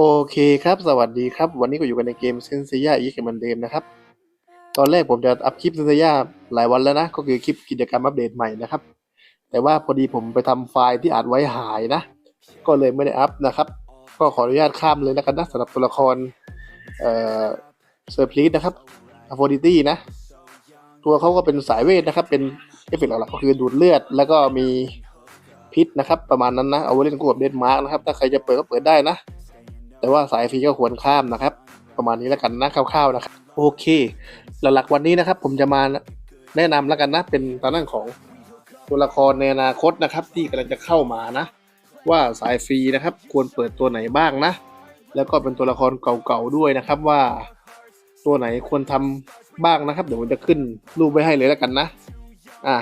โอเคครับ สวัสดีครับ วันนี้ก็อยู่กันในเกมเซนเซียอีกเหมือนเดิมนะครับ ตอนแรกผมจะอัพคลิปเซนเซียหลายวันแล้วนะ ก็คือคลิปกิจกรรมอัปเดตใหม่นะครับ แต่ว่าพอดีผมไปทำไฟล์ที่อัดไว้หายนะ ก็เลยไม่ได้อัพนะครับ ก็ขออนุญาตข้ามเลยแล้วกันนะสำหรับตัวละคร เอ่อเซอร์พลีสนะครับอโฟดิตี้นะ ตัวเขาก็เป็นสายเวทนะครับ เป็นเอฟเฟกต์หลักๆก็คือดูดเลือด แล้วก็มีพิษนะครับ ประมาณนั้นนะ เอาไว้เล่นคู่กับเดนมาร์กนะครับ ถ้าใครจะเปิดก็เปิดได้นะ แต่ว่าสายฟรีก็ควรข้ามนะครับ ประมาณนี้แล้วกันนะคร่าวๆนะครับโอเค หลักๆวันนี้นะครับ ผมจะมาแนะนำแล้วกันนะ เป็นตอนนั้นของตัวละครในอนาคตนะครับ ที่กำลังจะเข้ามานะ ว่าสายฟรีนะครับ ควรเปิดตัวไหนบ้างนะ แล้วก็เป็นตัวละครเก่าๆด้วยนะครับว่า ตัวไหนควรทำบ้างนะครับ เดี๋ยวผมจะขึ้นรูปไว้ให้เลยแล้วกันนะ อะ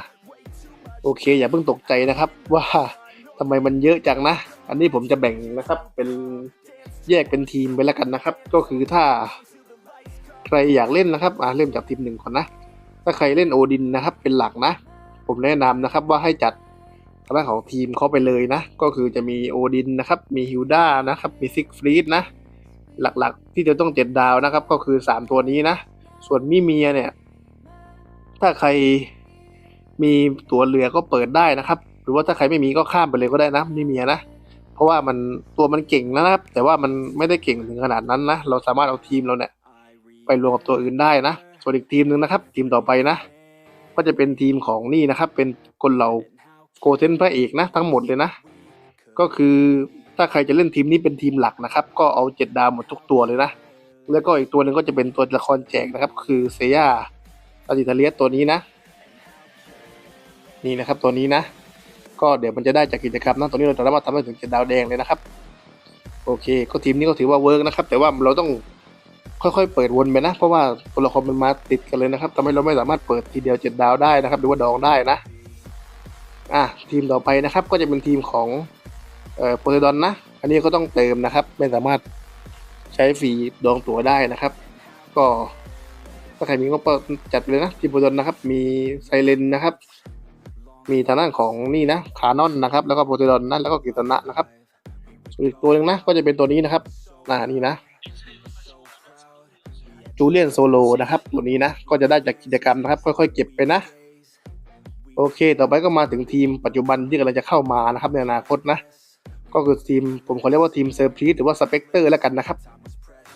โอเค อย่าเพิ่งตกใจนะครับ ว่าทำไมมันเยอะจังนะ อันนี้ผมจะแบ่งนะครับเป็นแยกเป็นทีมไปแล้วกันนะครับ ก็คือถ้าใครอยากเล่นนะครับอ่าเริ่มจากทีมหนึ่งก่อนนะ ถ้าใครเล่นโอดินนะครับ เป็นหลักนะ ผมแนะนำนะครับว่าให้จัดทางด้านของทีมเขาไปเลยนะ ก็คือจะมีโอดินนะครับ มีฮิวด้านะครับ มีซิกฟรีดนะ หลักๆที่จะต้องเจ็ดดาวนะครับ ก็คือสามตัวนี้นะ ส่วนมิเมียเนี่ย ถ้าใครมีตัวเรือก็เปิดได้นะครับ หรือว่าถ้าใครไม่มีก็ข้ามไปเลยก็ได้นะมิเมียนะ เพราะว่ามันตัวมันเก่งนะครับ แต่ว่ามันไม่ได้เก่งถึงขนาดนั้นนะ เราสามารถเอาทีมเราเนี่ยไปรวมกับตัวอื่นได้นะ ส่วนอีกทีมหนึ่งนะครับ ทีมต่อไปนะ ก็จะเป็นทีมของนี่นะครับ เป็นคนเหล่าโกเซนพระเอกนะทั้งหมดเลยนะ ก็คือถ้าใครจะเล่นทีมนี้เป็นทีมหลักนะครับ ก็เอาเจ็ดดาวหมดทุกตัวเลยนะ แล้วก็อีกตัวหนึ่งก็จะเป็นตัวละครแจกนะครับ คือเซียอาริทาเลียสตัวนี้นะ นี่นะครับตัวนี้นะ ก็เดี๋ยวมันจะได้จากกิจกรรมนะตัวนี้เราสามารถทำได้ถึงเจ็ดดาวแดงเลยนะครับ โอเค ก็ทีมนี้ก็ถือว่าเวิร์กนะครับ แต่ว่าเราต้องค่อยๆเปิดวนไปนะ เพราะว่าตัวละครมันมาติดกันเลยนะครับทำให้เราไม่สามารถเปิดทีเดียวเจ็ดดาวได้นะครับ หรือว่าดองได้นะ อะทีมต่อไปนะครับ ก็จะเป็นทีมของเอ่อโพไซดอนนะ อันนี้ก็ต้องเติมนะครับ ไม่สามารถใช้ฟรีดองตั๋วได้นะครับ ก็ถ้าใครมีก็เปิดจัดเลยนะทีมโพไซดอนนะครับ มีไซเลนนะครับ มีทางด้านของนี่นะคานอนนะครับ แล้วก็โพไซดอนนะแล้วก็กิตนะนะครับส่วนอีกตัวหนึ่งนะก็จะเป็นตัวนี้นะครับอ่านี่นะจูเลียนโซโลนะครับตัวนี้นะก็จะได้จากกิจกรรมนะครับ ค่อยๆ เก็บไปนะ โอเค ต่อไปก็มาถึงทีมปัจจุบันที่กำลังจะเข้ามานะครับ ในอนาคตนะ ก็คือทีมผมขอเรียกว่าทีมเซอร์พรีสหรือว่าสเปกเตอร์แล้วกันนะครับ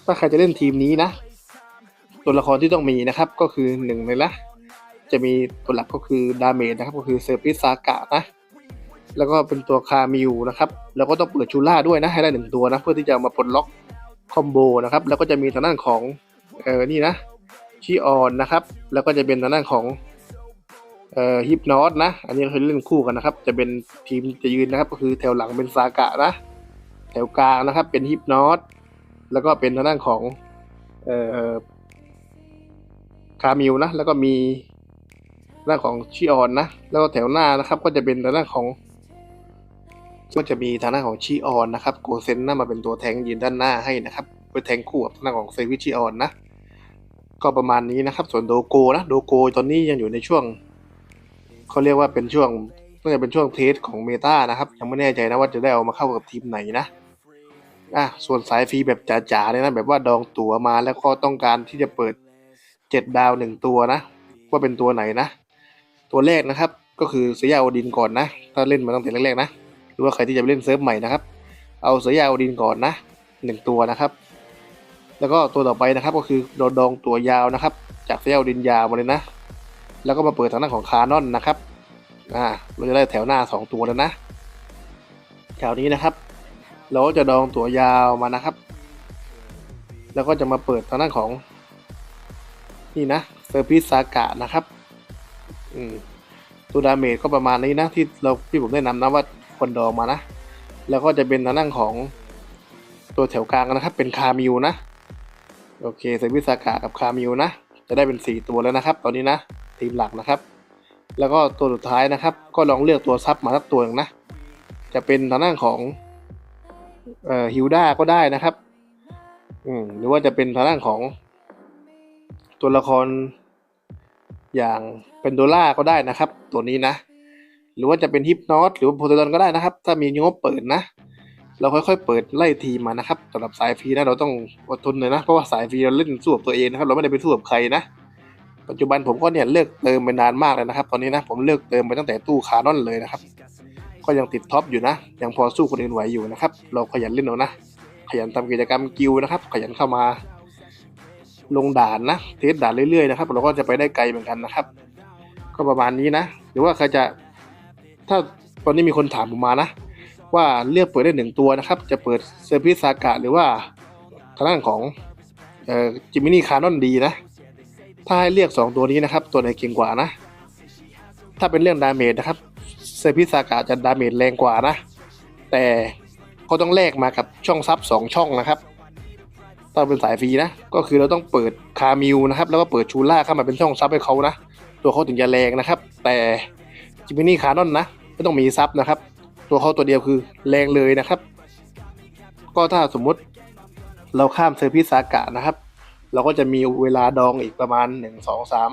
ถ้าใครจะเล่นทีมนี้นะ ตัวละครที่ต้องมีนะครับก็คือหนึ่งเลยนะ จะมีตัวหลักก็คือดาเมจนะครับก็คือเซอร์พรีสซากะนะแล้วก็เป็นตัวคามิวนะครับ แล้วก็ต้องเปิดชูล่าด้วยนะให้ได้หนึ่งตัวนะ เพื่อที่จะมาปลดล็อกคอมโบนะครับ แล้วก็จะมีทางด้านของเออนี่นะชีออนนะครับ แล้วก็จะเป็นทางด้านของเอ่อฮิปนอตนะ อันนี้เราเล่นคู่กันนะครับ จะเป็นทีมจะยืนนะครับ ก็คือแถวหลังเป็นซากะนะ แถวกลางนะครับ เป็นฮิปนอตแล้วก็เป็นทางด้านของเอ่อคามิวนะ แล้วก็มี ด้านของชิออนนะ แล้วก็แถวหน้านะครับ ก็จะเป็นทางด้านของ ก็จะมีทางด้านของชิออนนะครับโกเซนน่ามาเป็นตัวแทงยืนด้านหน้าให้นะครับเป็นแทงคู่กับทางด้านของเซวิชิออนนะ ก็ประมาณนี้นะครับ ส่วนโดโกนะโดโกตอนนี้ยังอยู่ในช่วงเขาเรียกว่าเป็นช่วงน่าจะเป็นช่วงเทสของเมตานะครับ ยังไม่แน่ใจนะว่าจะได้เอามาเข้ากับทีมไหนนะอะส่วนสายฟรีแบบจ๋าๆเนี่ยนะแบบว่าดองตั๋วมาแล้วก็ต้องการที่จะเปิดเจ็ดดาวหนึ่งตัวนะ ว่าเป็นตัวไหนนะ ตัวแรกนะครับ ก็คือเสียาอดินก่อนนะ ถ้าเล่นมาตั้งแต่แรกๆนะ หรือว่าใครที่จะไปเล่นเซิร์ฟใหม่นะครับ เอาเสียาอดินก่อนนะหนึ่งตัวนะครับ แล้วก็ตัวต่อไปนะครับก็คือโดนดองตัวยาวนะครับ จากเสียาอดินยาวมาเลยนะ แล้วก็มาเปิดทางด้านของคานอนนะครับ อ่า เราจะได้แถวหน้าสองตัวแล้วนะ แถวนี้นะครับ เราก็จะดองตัวยาวมานะครับ แล้วก็จะมาเปิดทางด้านของนี่นะเซอร์พิสซากะนะครับ อืมตัวดาเมจก็ประมาณนี้นะที่เราที่ผมแนะนำนะว่าควรดองมานะ แล้วก็จะเป็นทางด้านของตัวแถวกลางนะครับ เป็นคามิวนะ โอเคเซอร์พิสากะกับคามิวนะ จะได้เป็นสี่ตัวแล้วนะครับ ตอนนี้นะ ทีมหลักนะครับ แล้วก็ตัวสุดท้ายนะครับ ก็ลองเลือกตัวซับมาสักตัวหนึ่งนะ จะเป็นทางด้านของเอ่อฮิวด้าก็ได้นะครับ อืมหรือว่าจะเป็นทางด้านของตัวละคร อย่างเป็นโดล่าก็ได้นะครับ ตัวนี้นะ หรือว่าจะเป็นฮิปนอตหรือว่าโพไซดอนก็ได้นะครับ ถ้ามีงบเปิดนะ เราค่อยๆเปิดไล่ทีมมานะครับสำหรับสายฟรีนะเราต้องอดทนหน่อยนะ เพราะว่าสายฟรีเราเล่นสู้กับตัวเองนะครับ เราไม่ได้ไปสู้กับใครนะปัจจุบันผมก็เนี่ยเลิกเติมไปนานมากเลยนะครับ ตอนนี้นะผมเลิกเติมไปตั้งแต่ตู้คาร์นอนเลยนะครับ ก็ยังติดท็อปอยู่นะ ยังพอสู้คนอื่นไหวอยู่นะครับ เราขยันเล่นเอานะ ขยันทำกิจกรรมกิลด์นะครับ ขยันเข้ามา ลงด่านนะเทสด่านเรื่อยๆนะครับเราก็จะไปได้ไกลเหมือนกันนะครับ ก็ประมาณนี้นะหรือว่าใครจะถ้าตอนนี้มีคนถามผมมานะ ว่าเลือกเปิดได้หนึ่งตัวนะครับ จะเปิดเซอร์พิสซากะหรือว่าทางด้านของจิมมินี่คานอนดีนะ ถ้าให้เลือก 2 ตัวนี้นะครับ ตัวไหนเก่งกว่านะ ถ้าเป็นเรื่องดาเมจนะครับเซอร์พิสากะจะดาเมจแรงกว่านะ แต่เขาต้องแลกมากับช่องซับ2ช่องนะครับ องเป็นสายฟรีนะ ก็คือเราต้องเปิดคามิวนะครับ แล้วก็เปิดชูล่าเข้ามาเป็นช่องซับให้เขานะ ตัวเขาถึงจะแรงนะครับ แต่จิมินี่คานอนนะ ไม่ต้องมีซับนะครับ ตัวเขาตัวเดียวคือแรงเลยนะครับ ก็ถ้าสมมุติเราข้ามเซอร์พิสากะนะครับ เราก็จะมีเวลาดองอีกประมาณหนึ่งสองสาม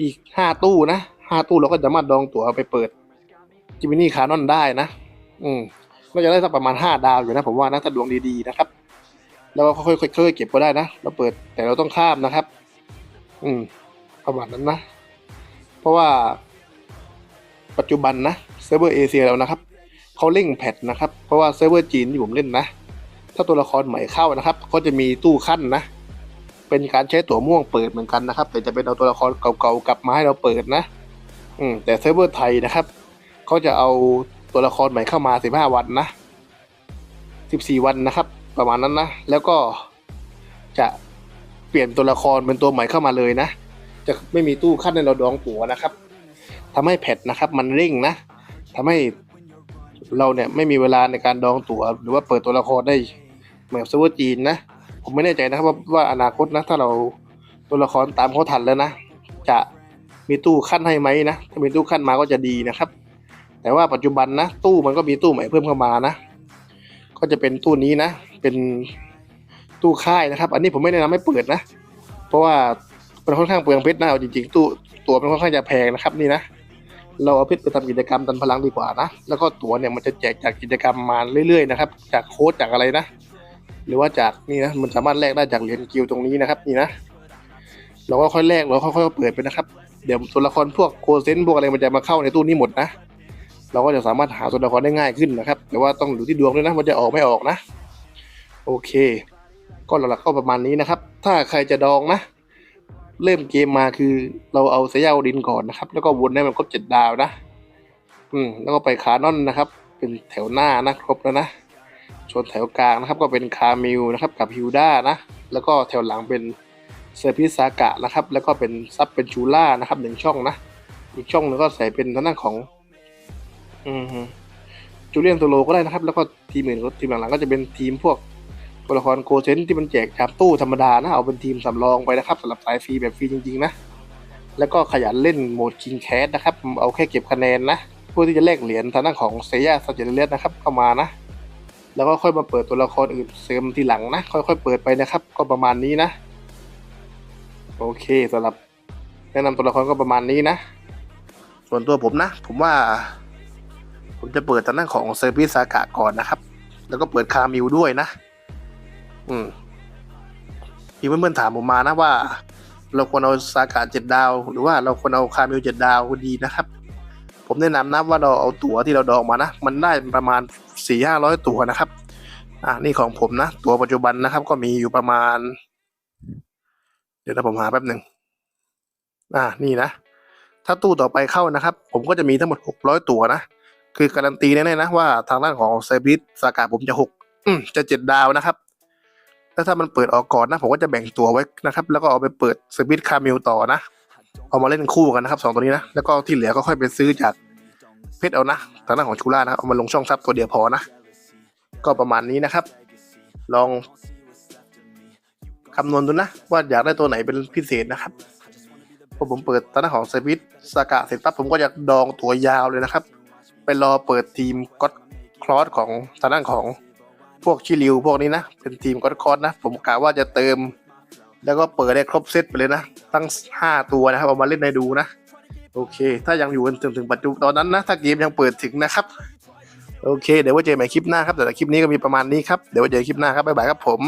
อีกห้าตู้นะห้าตู้เราก็จะมาดองตั๋วไปเปิดจิมินี่คานอนได้นะ อืมก็จะได้สักประมาณห้าดาวอยู่นะผมว่านะถ้าดวงดีๆนะครับ แล้วก็ค่อยๆค่อยๆเก็บก็ได้นะ เราเปิดแต่เราต้องข้ามนะครับ อืมประมาณนั้นนะ เพราะว่า ปัจจุบันนะเซิร์ฟเวอร์เอเชียแล้วนะครับเขาเร่งแพทนะครับ เพราะว่าเซิร์ฟเวอร์จีนที่ผมเล่นนะ ถ้าตัวละครใหม่เข้านะครับก็จะมีตู้ขั้นนะ เป็นการใช้ตั๋วม่วงเปิดเหมือนกันนะครับ แต่จะเป็นเอาตัวละครเก่าๆกลับมาให้เราเปิดนะ อืมแต่เซิร์ฟเวอร์ไทยนะครับเขาจะเอาตัวละครใหม่เข้ามา 15 วันนะ 14 วันนะครับ ประมาณนั้นนะ แล้วก็จะเปลี่ยนตัวละครเป็นตัวใหม่เข้ามาเลยนะ จะไม่มีตู้ขั้นให้เราดองตั๋วนะครับทำให้แพทนะครับ มันเร่งนะทำให้เราเนี่ยไม่มีเวลาในการดองตั๋ว หรือว่าเปิดตัวละครได้เหมือนเซิร์ฟเวอร์จีนนะ ผมไม่แน่ใจนะครับว่าว่าอนาคตนะถ้าเราตัวละครตามเขาทันแล้วนะ จะมีตู้ขั้นให้ไหมนะ ถ้ามีตู้ขั้นมาก็จะดีนะครับ แต่ว่าปัจจุบันนะ ตู้มันก็มีตู้ใหม่เพิ่มเข้ามานะ ก็จะเป็นตู้นี้นะ เป็นตู้ค่ายนะครับ อันนี้ผมไม่แนะนำให้เปิดนะ เพราะว่ามันค่อนข้างเปลืองเพชรนะเอาจริงๆตู้ตัวมันค่อนข้างจะแพงนะครับนี่นะเราเอาเพชรไปทำกิจกรรมดันพลังดีกว่านะ แล้วก็ตั๋วเนี่ยมันจะแจกจากกิจกรรมมาเรื่อยๆนะครับ จากโค้ดจากอะไรนะ หรือว่าจากนี่นะ มันสามารถแลกได้จากเหรียญกิลตรงนี้นะครับ นี่นะ เราก็ค่อยแลกเราค่อยๆเปิดไปนะครับ เดี๋ยวตัวละครพวกโคเซนพวกอะไรมันจะมาเข้าในตู้นี้หมดนะ เราก็จะสามารถหาตัวละครได้ง่ายขึ้นนะครับ แต่ว่าต้องดูที่ดวงด้วยนะว่าจะออกไม่ออกนะ โอเค ก็หลักๆก็ประมาณนี้นะครับ ถ้าใครจะดองนะ เริ่มเกมมาคือเราเอาเซย่าดินก่อนนะครับ แล้วก็วนให้มันครบเจ็ดดาวนะ อืม แล้วก็ไปคานอนนะครับ เป็นแถวหน้านะครบแล้วนะส่วนแถวกลางนะครับ ก็เป็นคามิลนะครับกับฮิวด้านะ แล้วก็แถวหลังเป็นเซอร์พิซากะนะครับ แล้วก็เป็นซับเป็นชูล่านะครับหนึ่งช่องนะ อีกช่องนึงก็ใส่เป็นทางด้านของ อืมจูเลียนโตโลก็ได้นะครับ แล้วก็ทีมอื่นก็ทีมหลังๆก็จะเป็นทีมพวก ตัวละครโกเซนที่มันแจกจากตู้ธรรมดานะ เอาเป็นทีมสำรองไปนะครับสำหรับสายฟรีแบบฟรีจริงๆนะ แล้วก็ขยันเล่นโหมดคิงแคสนะครับ เอาแค่เก็บคะแนนนะเพื่อที่จะแลกเหรียญทางด้านของเซียสเจเลียสนะครับเข้ามานะ แล้วก็ค่อยมาเปิดตัวละครอื่นเสริมทีหลังนะ ค่อยๆเปิดไปนะครับ ก็ประมาณนี้นะ โอเคสำหรับแนะนำตัวละครก็ประมาณนี้นะ ส่วนตัวผมนะ ผมว่า ผมจะเปิดทางด้านของเซอร์พิซากะก่อนนะครับ แล้วก็เปิดคามิวด้วยนะ อืมมีเพื่อนๆถามผมมานะว่า เราควรเอาสากาเจ็ดดาว หรือว่าเราควรเอาคาเมลเจ็ดดาวดีนะครับ ผมแนะนำนะว่าเราเอาตั๋วที่เราดองมานะ มันได้ประมาณสี่ห้าร้อยตั๋วนะครับ อ่านี่ของผมนะ ตั๋วปัจจุบันนะครับ ก็มีอยู่ประมาณ เดี๋ยวนะผมหาแป๊บหนึ่งอ่านี่นะ ถ้าตู้ต่อไปเข้านะครับ ผมก็จะมีทั้งหมดหกร้อยตั๋วนะ คือการันตีแน่ๆนะว่าทางด้านของเซอร์บิสสากาผมจะหกจะเจ็ดดาวนะครับ แล้วถ้ามันเปิดออกก่อนนะผมก็จะแบ่งตัวไว้นะครับ แล้วก็เอาไปเปิดสวิตคามิลต่อนะ เอามาเล่นคู่กันนะครับสองตัวนี้นะ แล้วก็ที่เหลือก็ค่อยไปซื้อจากเพชรเอานะทางด้านของชูล่านะเอามาลงช่องซับตัวเดียวพอนะ ก็ประมาณนี้นะครับ ลองคำนวณดูนะ ว่าอยากได้ตัวไหนเป็นพิเศษนะครับพอผมเปิดทางด้านของสวิตสากะเสร็จปั๊บผมก็จะดองตัวยาวเลยนะครับ ไปรอเปิดทีมก็อดคลอสของทางด้านของ พวกชิลิวพวกนี้นะ เป็นทีมคอดคอร์สนะ ผมกะว่าจะเติม แล้วก็เปิดได้ครบเซตไปเลยนะ ตั้งห้าตัวนะครับเอามาเล่นในดูนะ โอเค ถ้ายังอยู่กันถึงถึงปัจจุบันตอนนั้นนะ ถ้าเกมยังเปิดถึงนะครับ โอเค เดี๋ยวไว้เจอกันใหม่คลิปหน้าครับแต่คลิปนี้ก็มีประมาณนี้ครับ เดี๋ยวไว้เจอกันคลิปหน้าครับบ๊ายบายครับผม